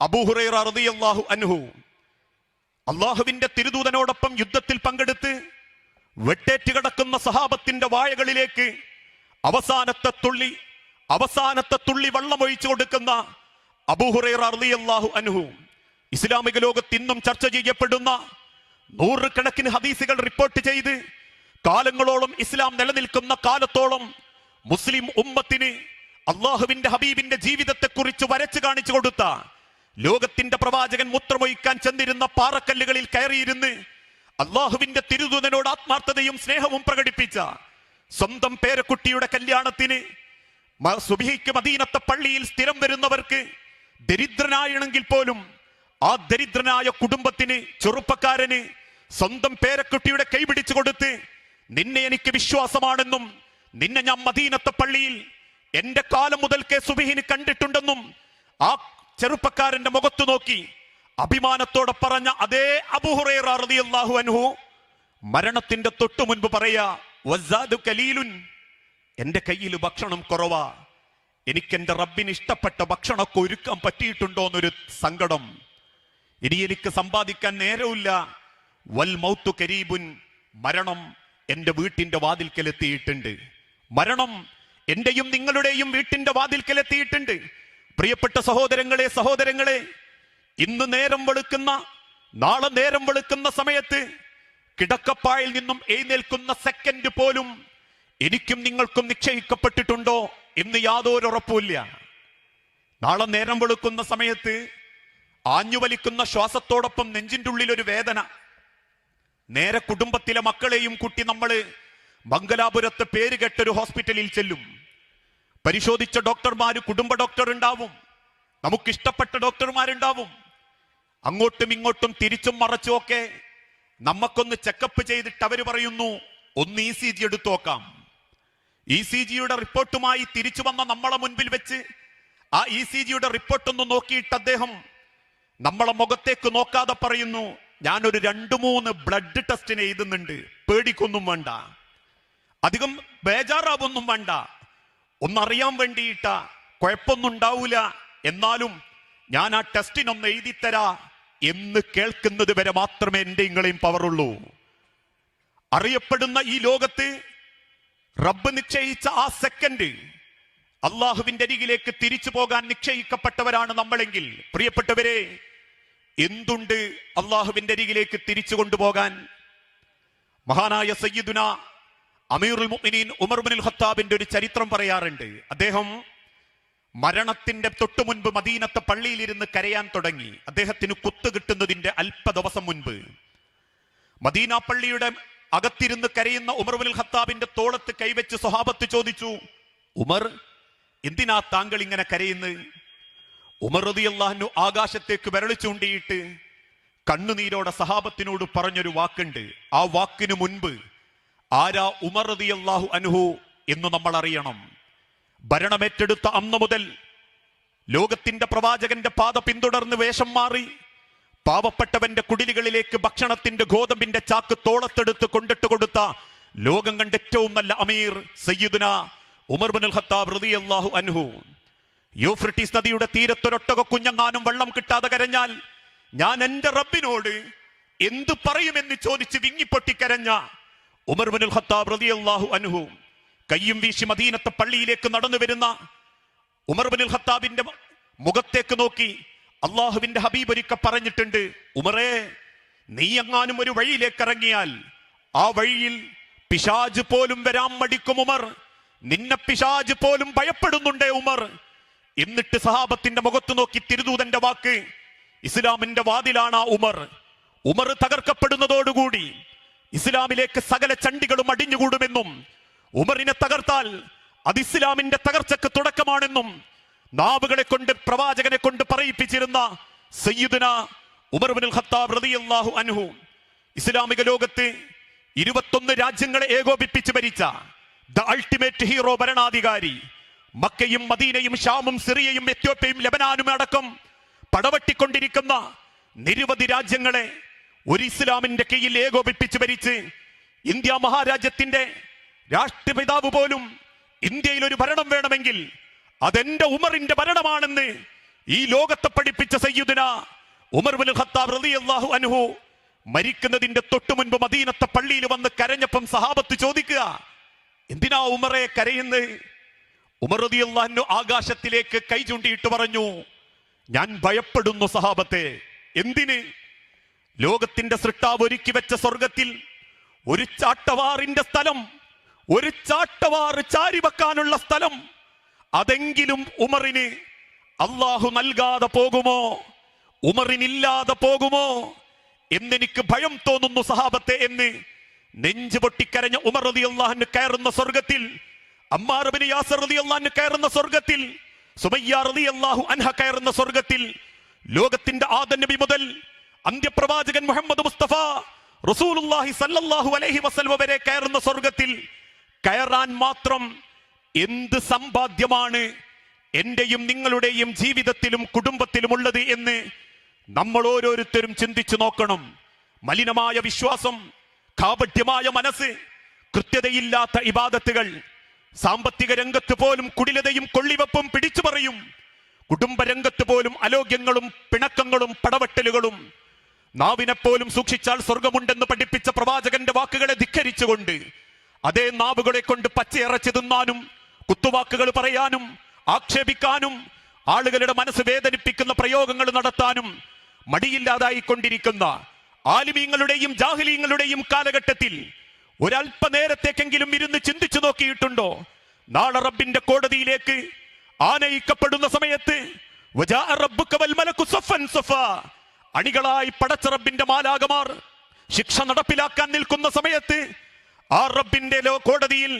അബൂഹുറൈറ റളിയല്ലാഹു അൻഹു അള്ളാഹുവിന്റെ തിരുദൂതനോടൊപ്പം യുദ്ധത്തിൽ പങ്കെടുത്ത് വെട്ടേറ്റ് കിടക്കുന്ന സഹാബത്തിന്റെ വായകളിലേക്ക് അവസാനത്തെ തുള്ളി അവസാനത്തെ തുള്ളി വെള്ളമൊഴിച്ചു കൊടുക്കുന്ന അബൂഹുറൈറ റളിയല്ലാഹു അൻഹു. ഇസ്ലാമിക ലോകത്ത് ഇന്നും ചർച്ച ചെയ്യപ്പെടുന്ന നൂറുകണക്കിന് ഹദീസുകൾ റിപ്പോർട്ട് ചെയ്ത് കാലങ്ങളോളം ഇസ്ലാം നിലനിൽക്കുന്ന കാലത്തോളം മുസ്ലിം ഉമ്മത്തിന് അള്ളാഹുവിന്റെ ഹബീബിന്റെ ജീവിതത്തെക്കുറിച്ച് വരച്ചു കാണിച്ചു കൊടുത്ത ലോകത്തിന്റെ പ്രവാചകൻ മൂത്രമൊഴിക്കാൻ ചെന്നിരുന്ന പാറക്കല്ലുകളിൽ കയറിയിരുന്ന് അള്ളാഹുവിന്റെ തിരുദൂതനോട് ആത്മാർത്ഥതയും സ്നേഹവും പ്രകടിപ്പിച്ച സ്വന്തം പേരക്കുട്ടിയുടെ കല്യാണത്തിന് സുബിഹിക്ക് മദീനത്തെ പള്ളിയിൽ സ്ഥിരം വരുന്നവർക്ക് ദരിദ്രനായണെങ്കിൽ പോലും ആ ദരിദ്രനായ കുടുംബത്തിന് ചെറുപ്പക്കാരന് സ്വന്തം പേരക്കുട്ടിയുടെ കൈപിടിച്ചു കൊടുത്ത് നിന്നെ എനിക്ക് വിശ്വാസമാണെന്നും നിന്നെ ഞാൻ മദീനത്തെ പള്ളിയിൽ എന്റെ കാലം മുതൽക്കേ സുബിഹിന് കണ്ടിട്ടുണ്ടെന്നും ആ ചെറുപ്പക്കാരന്റെ മുഖത്തു നോക്കി അഭിമാനത്തോടെ പറഞ്ഞ അതേ അബൂഹുറൈറ റളിയല്ലാഹു അൻഹു മരണത്തിന്റെ തൊട്ടു മുൻപ് പറയാ കലീലുൻ എന്റെ കയ്യിൽ ഭക്ഷണം കുറവാ എനിക്ക് എന്റെ റബ്ബിന് ഇഷ്ടപ്പെട്ട ഭക്ഷണമൊക്കെ ഒരുക്കാൻ പറ്റിയിട്ടുണ്ടോ എന്നൊരു സങ്കടം. ഇനി എനിക്ക് സമ്പാദിക്കാൻ നേരമില്ല വൽ മൗത്തു കരീബുൻ മരണം എന്റെ വീട്ടിന്റെ വാതിൽക്കലെത്തിയിട്ടുണ്ട് മരണം എന്റെയും നിങ്ങളുടെയും വീട്ടിന്റെ വാതിൽക്കലെത്തിയിട്ടുണ്ട് പ്രിയപ്പെട്ട സഹോദരങ്ങളെ സഹോദരങ്ങളെ ഇന്ന് നേരം വെളുക്കുന്ന നാളെ നേരം വെളുക്കുന്ന സമയത്ത് കിടക്കപ്പായിൽ നിന്നും എഴുന്നേൽക്കുന്ന സെക്കൻഡ് പോലും എനിക്കും നിങ്ങൾക്കും നിശ്ചയിക്കപ്പെട്ടിട്ടുണ്ടോ എന്ന് യാതൊരു ഉറപ്പുമില്ല. നാളെ നേരം വെളുക്കുന്ന സമയത്ത് ആഞ്ഞുവലിക്കുന്ന ശ്വാസത്തോടൊപ്പം നെഞ്ചിന്റെ ഉള്ളിൽ ഒരു വേദന. നേരെ കുടുംബത്തിലെ മക്കളെയും കുട്ടി നമ്മൾ മംഗലാപുരത്തെ പേര് കെട്ടൊരു ഹോസ്പിറ്റലിൽ ചെല്ലും. പരിശോധിച്ച ഡോക്ടർമാർ കുടുംബ ഡോക്ടർ ഉണ്ടാവും നമുക്കിഷ്ടപ്പെട്ട ഡോക്ടർമാരുണ്ടാവും. അങ്ങോട്ടും ഇങ്ങോട്ടും തിരിച്ചും മറച്ചും ഒക്കെ നമുക്കൊന്ന് ചെക്കപ്പ് ചെയ്തിട്ട് അവർ പറയുന്നു ഒന്ന് ഇ സി ജി എടുത്തു നോക്കാം. ഇ സി ജിയുടെ റിപ്പോർട്ടുമായി തിരിച്ചു വന്ന നമ്മളെ മുൻപിൽ വെച്ച് ആ ഇ സി ജിയുടെ റിപ്പോർട്ടൊന്ന് നോക്കിയിട്ട് അദ്ദേഹം നമ്മളെ മുഖത്തേക്ക് നോക്കാതെ പറയുന്നു ഞാനൊരു രണ്ടു മൂന്ന് ബ്ലഡ് ടെസ്റ്റിന് എഴുതുന്നുണ്ട് പേടിക്കൊന്നും വേണ്ട. അധികം ബേജാറാവൊന്നും വേണ്ട. ഒന്നറിയാൻ വേണ്ടിയിട്ട കുഴപ്പമൊന്നും ഉണ്ടാവൂല. എന്നാലും ഞാൻ ആ ടെസ്റ്റിനൊന്ന് എഴുതിത്തരാ എന്ന് കേൾക്കുന്നത് വരെ മാത്രമേ എന്റെ ഇങ്ങളെയും പവറുള്ളൂ അറിയപ്പെടുന്ന ഈ ലോകത്ത് റബ്ബ് നിശ്ചയിച്ച ആ സെക്കൻഡ് അള്ളാഹുവിന്റെ അരികിലേക്ക് തിരിച്ചു പോകാൻ നിശ്ചയിക്കപ്പെട്ടവരാണ് നമ്മളെങ്കിൽ. പ്രിയപ്പെട്ടവരെ എന്തുണ്ട് അള്ളാഹുവിന്റെ അരികിലേക്ക് തിരിച്ചു കൊണ്ടുപോകാൻ? മഹാനായ സയ്യിദുന അമീറുൽ മുഅ്മിനീൻ ഉമർ ബിൻ ഖത്താബിന്റെ ഒരു ചരിത്രം പറയാറുണ്ട്. അദ്ദേഹം മരണത്തിന്റെ തൊട്ടു മുൻപ് മദീനത്തെ പള്ളിയിലിരുന്ന് കരയാൻ തുടങ്ങി. അദ്ദേഹത്തിന് കുത്ത് കിട്ടുന്നതിന്റെ അല്പ ദിവസം മുൻപ്. മദീന പള്ളിയുടെ അകത്തിരുന്ന് കരയുന്ന ഉമർ ബിൻ ഖത്താബിന്റെ തോളത്ത് കൈവച്ച് സ്വഹാബത്ത് ചോദിച്ചു ഉമർ എന്തിനാ താങ്കൾ ഇങ്ങനെ കരയുന്നത്? ഉമർ റളിയല്ലാഹു ആകാശത്തേക്ക് വിരളി ചൂണ്ടിയിട്ട് കണ്ണുനീരോടെ സഹാബത്തിനോട് പറഞ്ഞൊരു വാക്കുണ്ട്. ആ വാക്കിനു മുൻപ് ആരാ ഉമർ അള്ളാഹു അനുഹു എന്ന് നമ്മൾ അറിയണം. ഭരണമേറ്റെടുത്ത അന്ന് മുതൽ ലോകത്തിന്റെ പ്രവാചകന്റെ പാത പിന്തുടർന്ന് വേഷം മാറി പാവപ്പെട്ടവന്റെ കുടിലുകളിലേക്ക് ഭക്ഷണത്തിന്റെ ഗോതമ്പിന്റെ ചാക്ക് തോളത്തെടുത്ത് കൊണ്ടിട്ട് കൊടുത്ത ലോകം കണ്ട ഏറ്റവും നല്ല അമീർ സയ്യിദുന ഉമർ ബിൻ ഖത്താബ് അള്ളാഹു അനുഹു യൂഫ്രട്ടീസ് നദിയുടെ തീരത്തൊരൊട്ടക കുഞ്ഞങ്ങാനും വെള്ളം കിട്ടാതെ കരഞ്ഞാൽ ഞാൻ എന്റെ റബ്ബിനോട് എന്തു പറയുമെന്ന് ചോദിച്ച് വിങ്ങിപ്പൊട്ടിക്കരഞ്ഞ ഉമർ ബിൻ ഖത്താബ് റളിയല്ലാഹു അൻഹു കയ്യും വീശി മദീനത്തെ പള്ളിയിലേക്ക് നടന്നു വരുന്ന ഉമർ ബിൻ ഖത്താബിന്റെ മുഖത്തേക്ക് നോക്കി അള്ളാഹുവിന്റെ ഹബീബ് ഒരിക്ക പറഞ്ഞിട്ടുണ്ട് ഉമറേ നീ എങ്ങാനും ഒരു വഴിയിലേക്ക് ഇറങ്ങിയാൽ ആ വഴിയിൽ പിശാജ് പോലും വരാൻ മടിക്കും ഉമർ. നിന്നെ പിശാജ് പോലും ഭയപ്പെടുന്നുണ്ടേ ഉമർ. എന്നിട്ട് സഹാബത്തിന്റെ മുഖത്ത് നോക്കി തിരുദൂതന്റെ വാക്ക് ഇസ്ലാമിന്റെ വാതിലാണ് ആ ഉമർ. ഉമർ തകർക്കപ്പെടുന്നതോടുകൂടി ഇസ്ലാമിലേക്ക് സകല ചണ്ടികളും അടിഞ്ഞുകൂടുമെന്നും ഉമറിനെ തകർത്താൽ അത് ഇസ്ലാമിന്റെ തകർച്ചക്ക് തുടക്കമാണെന്നും നാവുകളെ കൊണ്ട് പ്രവാചകനെ കൊണ്ട് പറയിപ്പിച്ചിരുന്ന സയ്യിദുന ഉമർ ബിൻ ഖത്താബ് റളിയല്ലാഹു അൻഹു ഇസ്ലാമിക ലോകത്ത് ഇരുപത്തൊന്ന് രാജ്യങ്ങളെ ഏകോപിപ്പിച്ച് ഭരിച്ച ദ അൾട്ടിമേറ്റ് ഹീറോ ഭരണാധികാരി മക്കയും മദീനയും ഷാമും സിറിയയും എത്യോപ്യയും ലബനാനും അടക്കം പടവട്ടിക്കൊണ്ടിരിക്കുന്ന നിരവധി രാജ്യങ്ങളെ ഒരു ഇസ്ലാമിന്റെ കീഴിൽ ഏകോപിപ്പിച്ച് ഭരിച്ച് ഇന്ത്യ മഹാരാജ്യത്തിന്റെ രാഷ്ട്രപിതാവ് പോലും ഇന്ത്യയിൽ ഒരു ഭരണം വേണമെങ്കിൽ അതെന്റെ ഉമറിന്റെ ഭരണമാണെന്ന് ഈ ലോകത്തെ പഠിപ്പിച്ച സയ്യുദിന ഉമർ ബിൻ ഖത്താബ് റളിയല്ലാഹു അൻഹു മരിക്കുന്നതിന്റെ തൊട്ടു മുൻപ് മദീനത്തെ പള്ളിയിൽ വന്ന് കരഞ്ഞപ്പം സഹാബത്ത് ചോദിക്കുക എന്തിനാ ഉമറെ കരയുന്നത്? ഉമർ റളിയല്ലാഹു ആകാശത്തിലേക്ക് കൈ ചൂണ്ടിയിട്ട് പറഞ്ഞു ഞാൻ ഭയപ്പെടുന്നു സഹാബത്തെ. എന്തിന്? ലോകത്തിന്റെ സൃഷ്ടാവ് ഒരുക്കി വെച്ച സ്വർഗത്തിൽ ഒരു ചാട്ടവാറിന്റെ സ്ഥലം ഒരു ചാട്ടവാറ് ചാരി വെക്കാനുള്ള സ്ഥലം. അതെങ്കിലും ഉമറിന് അള്ളാഹു നൽകാതെ പോകുമോ? ഉമറിനില്ലാതെ പോകുമോ? എന്നെനിക്ക് ഭയം തോന്നുന്നു സഹാബത്തെ എന്ന് നെഞ്ചു പൊട്ടിക്കരഞ്ഞ ഉമർ റതി അള്ളാഹന് കയറുന്ന സ്വർഗത്തിൽ അമ്മാറബിന് യാസർ റതി അള്ളാഹന് കയറുന്ന സ്വർഗത്തിൽ സുമയ്യ റതി അള്ളാഹു അൻഹ കയറുന്ന സ്വർഗത്തിൽ ലോകത്തിന്റെ ആദ നബി മുതൽ അന്ത്യപ്രവാചകൻ മുഹമ്മദ് മുസ്തഫ റസൂലുള്ളാഹി സല്ലല്ലാഹു അലൈഹി വസല്ലം വരെ കയറുന്ന സ്വർഗത്തിൽ കയറാൻ മാത്രം എന്ത് സമ്പാദ്യമാണ് എന്റെയും നിങ്ങളുടെയും ജീവിതത്തിലും കുടുംബത്തിലും ഉള്ളത് എന്ന് നമ്മൾ ഓരോരുത്തരും ചിന്തിച്ചു നോക്കണം. മലിനമായ വിശ്വാസം കാപഠ്യമായ മനസ്സ് കൃത്യതയില്ലാത്ത ഇബാദത്തുകൾ സാമ്പത്തിക രംഗത്ത് പോലും കുടിലതയും കൊള്ളിവെപ്പും പിടിച്ചു പറയും കുടുംബരംഗത്ത് പോലും അലോഗ്യങ്ങളും പിണക്കങ്ങളും പടവെട്ടലുകളും നാവിനെ പോലും സൂക്ഷിച്ചാൽ സ്വർഗമുണ്ടെന്ന് പഠിപ്പിച്ച പ്രവാചകന്റെ വാക്കുകളെ ധിക്കരിച്ചുകൊണ്ട് അതേ നാവുകളെ കൊണ്ട് പച്ചയിറച്ചി തിന്നാനും കുത്തുവാക്കുകൾ പറയാനും ആക്ഷേപിക്കാനും ആളുകളുടെ മനസ്സ് വേദനിപ്പിക്കുന്ന പ്രയോഗങ്ങൾ നടത്താനും മടിയില്ലാതായിക്കൊണ്ടിരിക്കുന്ന ആലിമീങ്ങളുടെയും ജാഹ്ലീങ്ങളുടെയും കാലഘട്ടത്തിൽ ഒരല്പനേരത്തേക്കെങ്കിലും ഇരുന്ന് ചിന്തിച്ചു നോക്കിയിട്ടുണ്ടോ നാളെ റബ്ബിന്റെ കോടതിയിലേക്ക് ആനയിക്കപ്പെടുന്ന സമയത്ത് സഫൻ സഫാ. അണികളായി പടച്ചറബിന്റെ മാലാകമാർ ശിക്ഷ നടപ്പിലാക്കാൻ നിൽക്കുന്ന സമയത്ത് ആ റബ്ബിന്റെ കോടതിയിൽ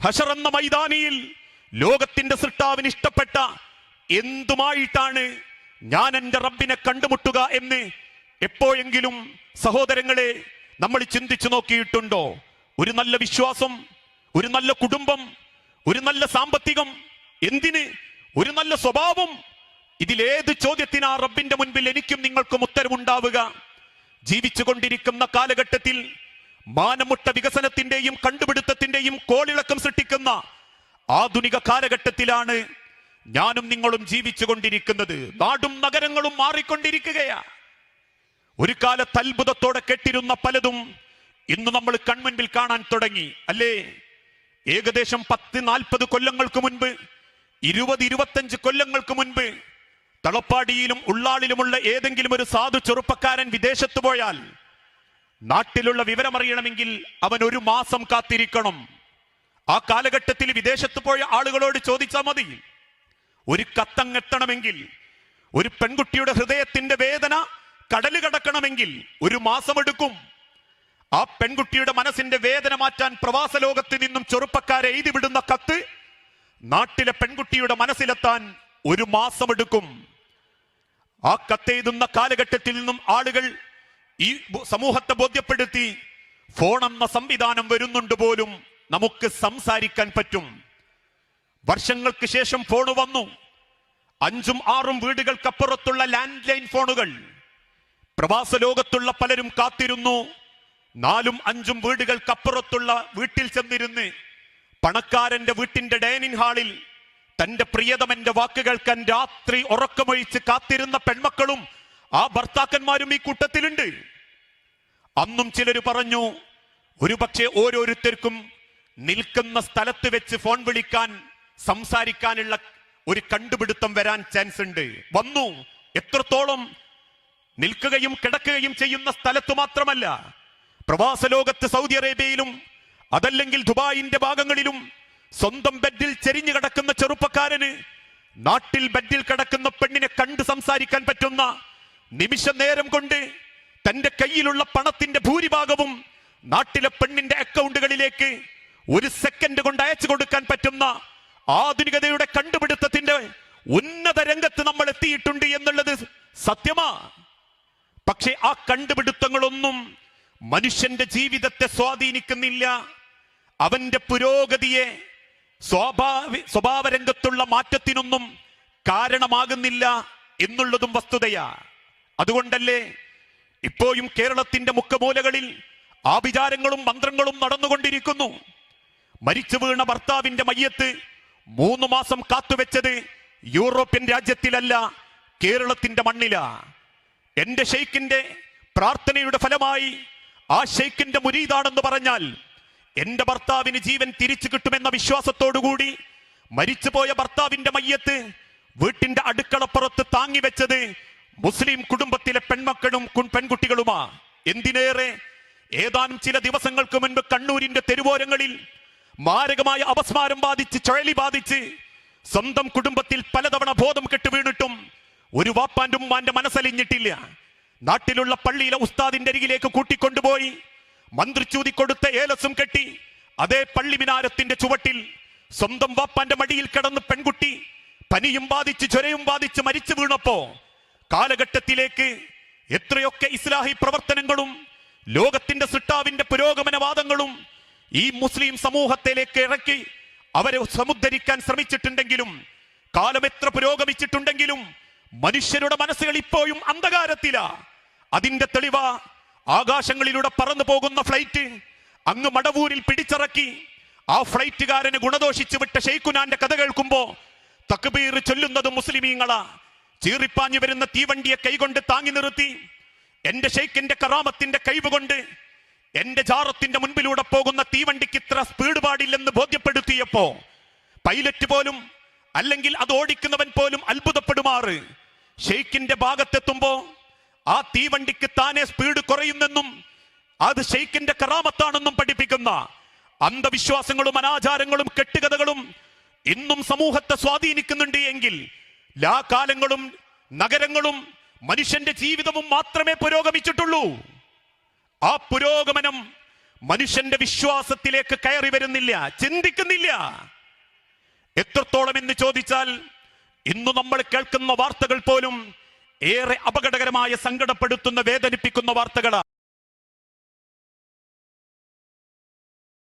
ഹഷർ എന്ന മൈതാനിയിൽ ലോകത്തിന്റെ സൃഷ്ടാവിന് ഇഷ്ടപ്പെട്ട എന്തുമായിട്ടാണ് ഞാൻ എന്റെ റബ്ബിനെ കണ്ടുമുട്ടുക എന്ന് എപ്പോഴെങ്കിലും സഹോദരങ്ങളെ നമ്മൾ ചിന്തിച്ചു നോക്കിയിട്ടുണ്ടോ? ഒരു നല്ല വിശ്വാസം ഒരു നല്ല കുടുംബം ഒരു നല്ല സാമ്പത്തികം എന്തിന്? ഒരു നല്ല സ്വഭാവം ഇതിലേത് ചോദ്യത്തിനാ റബ്ബിന്റെ മുൻപിൽ എനിക്കും നിങ്ങൾക്കും ഉത്തരവുണ്ടാവുക ജീവിച്ചു കൊണ്ടിരിക്കുന്ന കാലഘട്ടത്തിൽ മാനമുട്ട വികസനത്തിന്റെയും കണ്ടുപിടുത്തത്തിന്റെയും കോളിളക്കം സൃഷ്ടിക്കുന്ന ആധുനിക കാലഘട്ടത്തിലാണ് ഞാനും നിങ്ങളും ജീവിച്ചു കൊണ്ടിരിക്കുന്നത് നാടും നഗരങ്ങളും മാറിക്കൊണ്ടിരിക്കുകയാ. ഒരു കാലത്ത് അത്ഭുതത്തോടെ കെട്ടിരുന്ന പലതും ഇന്ന് നമ്മൾ കൺമുൻപിൽ കാണാൻ തുടങ്ങി. അല്ലേ? ഏകദേശം പത്ത് നാൽപ്പത് കൊല്ലങ്ങൾക്ക് മുൻപ് ഇരുപത് ഇരുപത്തഞ്ച് കൊല്ലങ്ങൾക്ക് മുൻപ് തളപ്പാടിയിലും ഉള്ളാളിലുമുള്ള ഏതെങ്കിലും ഒരു സാധു ചെറുപ്പക്കാരൻ വിദേശത്ത് പോയാൽ നാട്ടിലുള്ള വിവരമറിയണമെങ്കിൽ അവൻ ഒരു മാസം കാത്തിരിക്കണം. ആ കാലഘട്ടത്തിൽ വിദേശത്ത് പോയ ആളുകളോട് ചോദിച്ചാൽ മതി. ഒരു കത്തങ്ങെത്തണമെങ്കിൽ ഒരു പെൺകുട്ടിയുടെ ഹൃദയത്തിന്റെ വേദന കടൽ കടക്കണമെങ്കിൽ ഒരു മാസമെടുക്കും. ആ പെൺകുട്ടിയുടെ മനസ്സിന്റെ വേദന മാറ്റാൻ പ്രവാസ ലോകത്ത് നിന്നും ചെറുപ്പക്കാരെ എഴുതി വിടുന്ന കത്ത് നാട്ടിലെ പെൺകുട്ടിയുടെ മനസ്സിലെത്താൻ ഒരു മാസമെടുക്കും. ആ കത്തെഴുതുന്ന കാലഘട്ടത്തിൽ നിന്നും ആളുകൾ ഈ സമൂഹത്തെ ബോധ്യപ്പെടുത്തി ഫോൺ എന്ന സംവിധാനം വരുന്നുണ്ട് പോലും നമുക്ക് സംസാരിക്കാൻ പറ്റും. വർഷങ്ങൾക്ക് ശേഷം ഫോൺ വന്നു. അഞ്ചും ആറും വീടുകൾക്കപ്പുറത്തുള്ള ലാൻഡ് ലൈൻ ഫോണുകൾ. പ്രവാസ ലോകത്തുള്ള പലരും കാത്തിരുന്നു. നാലും അഞ്ചും വീടുകൾക്കപ്പുറത്തുള്ള വീട്ടിൽ ചെന്നിരുന്ന് പണക്കാരന്റെ വീട്ടിന്റെ ഡൈനിങ് ഹാളിൽ തന്റെ പ്രിയതമന്റെ വാക്ക് കേൾക്കാൻ രാത്രി ഉറക്കമൊഴിച്ച് കാത്തിരുന്ന പെൺമക്കളും ആ ഭർത്താക്കന്മാരും ഈ കൂട്ടത്തിലുണ്ട്. അന്നും ചിലർ പറഞ്ഞു ഒരുപക്ഷെ ഓരോരുത്തർക്കും നിൽക്കുന്ന സ്ഥലത്ത് വെച്ച് ഫോൺ വിളിക്കാൻ സംസാരിക്കാനുള്ള ഒരു കണ്ടുപിടുത്തം വരാൻ ചാൻസ് ഉണ്ട് വന്നു. എത്രത്തോളം നിൽക്കുകയും കിടക്കുകയും ചെയ്യുന്ന സ്ഥലത്ത് മാത്രമല്ല പ്രവാസ ലോകത്ത് സൗദി അറേബ്യയിലും അതല്ലെങ്കിൽ ദുബായിന്റെ ഭാഗങ്ങളിലും സ്വന്തം ബെഡിൽ ചെരിഞ്ഞു കിടക്കുന്ന ചെറുപ്പക്കാരന് നാട്ടിൽ ബെഡിൽ കിടക്കുന്ന പെണ്ണിനെ കണ്ട് സംസാരിക്കാൻ പറ്റുന്ന നിമിഷ നേരം കൊണ്ട് തന്റെ കയ്യിലുള്ള പണത്തിന്റെ ഭൂരിഭാഗവും നാട്ടിലെ പെണ്ണിന്റെ അക്കൗണ്ടുകളിലേക്ക് ഒരു സെക്കൻഡ് കൊണ്ട് അയച്ചു കൊടുക്കാൻ പറ്റുന്ന ആധുനികതയുടെ കണ്ടുപിടുത്തത്തിന്റെ ഉന്നത രംഗത്ത് നമ്മൾ എത്തിയിട്ടുണ്ട് എന്നുള്ളത് സത്യമാ. പക്ഷെ ആ കണ്ടുപിടുത്തങ്ങളൊന്നും മനുഷ്യന്റെ ജീവിതത്തെ സ്വാധീനിക്കുന്നില്ല. അവന്റെ പുരോഗതിയെ സ്വാഭാവി സ്വഭാവരംഗത്തുള്ള മാറ്റത്തിനൊന്നും കാരണമാകുന്നില്ല എന്നുള്ളതും വസ്തുതയാ. അതുകൊണ്ടല്ലേ ഇപ്പോഴും കേരളത്തിന്റെ മുക്കമൂലകളിൽ ആഭിചാരങ്ങളും മന്ത്രങ്ങളും നടന്നുകൊണ്ടിരിക്കുന്നു. മരിച്ചു വീണ ഭർത്താവിന്റെ മയ്യത്ത് മൂന്ന് മാസം കാത്തുവെച്ചത് യൂറോപ്യൻ രാജ്യത്തിലല്ല കേരളത്തിന്റെ മണ്ണില. എന്റെ ഷെയ്ഖിന്റെ പ്രാർത്ഥനയുടെ ഫലമായി ആ ഷെയ്ഖിന്റെ മുരീതാണെന്ന് പറഞ്ഞാൽ എന്റെ ഭർത്താവിന് ജീവൻ തിരിച്ചു കിട്ടുമെന്ന വിശ്വാസത്തോടുകൂടി മരിച്ചുപോയ ഭർത്താവിന്റെ മയ്യത്ത് വീട്ടിന്റെ അടുക്കളപ്പുറത്ത് താങ്ങിവെച്ചത് മുസ്ലിം കുടുംബത്തിലെ പെൺമക്കളും പെൺകുട്ടികളുമാ. എന്തിനേറെ? ഏതാനും ചില ദിവസങ്ങൾക്ക് മുൻപ് കണ്ണൂരിന്റെ തെരുവോരങ്ങളിൽ മാരകമായ അപസ്മാരം ബാധിച്ച് ചുഴലി ബാധിച്ച് സ്വന്തം കുടുംബത്തിൽ പലതവണ ബോധം കെട്ട് വീണിട്ടും ഒരു വാപ്പാന്റെ ഉമ്മാന്റെ മനസ്സലിഞ്ഞിട്ടില്ല. നാട്ടിലുള്ള പള്ളിയിലെ ഉസ്താദിന്റെ അരികിലേക്ക് കൂട്ടിക്കൊണ്ടുപോയി. മന്ത്രിച്ചൂതി കൊടുത്ത ഏലസും കെട്ടി അതേ പള്ളി മിനാരത്തിന്റെ ചുവട്ടിൽ സ്വന്തം വാപ്പാന്റെ മടിയിൽ കിടന്ന് പെൺകുട്ടി പനിയും ബാധിച്ച് ചൊരയും ബാധിച്ച് മരിച്ചു വീണപ്പോ കാലഘട്ടത്തിലേക്ക് എത്രയൊക്കെ ഇസ്ലാഹി പ്രവർത്തനങ്ങളും ലോകത്തിന്റെ സൃഷ്ടാവിന്റെ പുരോഗമനവാദങ്ങളും ഈ മുസ്ലിം സമൂഹത്തിലേക്ക് ഇറക്കി അവരെ സമുദ്ധരിക്കാൻ ശ്രമിച്ചിട്ടുണ്ടെങ്കിലും കാലം എത്ര പുരോഗമിച്ചിട്ടുണ്ടെങ്കിലും മനുഷ്യരുടെ മനസ്സുകൾ ഇപ്പോഴും അന്ധകാരത്തിലാ. അതിന്റെ തെളിവ ആകാശങ്ങളിലൂടെ പറന്നു പോകുന്ന ഫ്ലൈറ്റ് അങ്ങ് മടവൂരിൽ പിടിച്ചിറക്കി. ആ ഫ്ലൈറ്റുകാരന് ഗുണദോഷിച്ചു വിട്ട ഷെയ്ഖുനാന്റെ കഥ കേൾക്കുമ്പോ തക്ബീർ ചൊല്ലുന്നത് മുസ്ലിമീങ്ങളാ. ചീറിപ്പാഞ്ഞു വരുന്ന തീവണ്ടിയെ കൈകൊണ്ട് താങ്ങി നിർത്തി. എന്റെ ഷെയ്ഖിന്റെ കറാമത്തിന്റെ കഴിവ് കൊണ്ട് എന്റെ ജാറത്തിന്റെ മുൻപിലൂടെ പോകുന്ന തീവണ്ടിക്ക് ഇത്ര സ്പീഡ് പാടില്ലെന്ന് ബോധ്യപ്പെടുത്തിയപ്പോ പൈലറ്റ് പോലും അല്ലെങ്കിൽ അത് ഓടിക്കുന്നവൻ പോലും അത്ഭുതപ്പെടുമാറ്. ഷെയ്ഖിന്റെ ഭാഗത്തെത്തുമ്പോ ആ തീവണ്ടിക്ക് താനെ സ്പീഡ് കുറയുന്നെന്നും അത് ഷെയ്ഖിന്റെ കറാമത്താണെന്നും പഠിപ്പിക്കുന്ന അന്ധവിശ്വാസങ്ങളും അനാചാരങ്ങളും കെട്ടുകഥകളും ഇന്നും സമൂഹത്തെ സ്വാധീനിക്കുന്നുണ്ട് എങ്കിൽ ലാ കാലങ്ങളും നഗരങ്ങളും മനുഷ്യന്റെ ജീവിതവും മാത്രമേ പുരോഗമിച്ചിട്ടുള്ളൂ. ആ പുരോഗമനം മനുഷ്യന്റെ വിശ്വാസത്തിലേക്ക് കയറി വരുന്നില്ല ചിന്തിക്കുന്നില്ല. എത്രത്തോളം എന്ന് ചോദിച്ചാൽ ഇന്ന് നമ്മൾ കേൾക്കുന്ന വാർത്തകൾ പോലും ഏറെ അപകടകരമായ സങ്കടപ്പെടുത്തുന്ന വേദനിപ്പിക്കുന്ന വാർത്തകളാണ്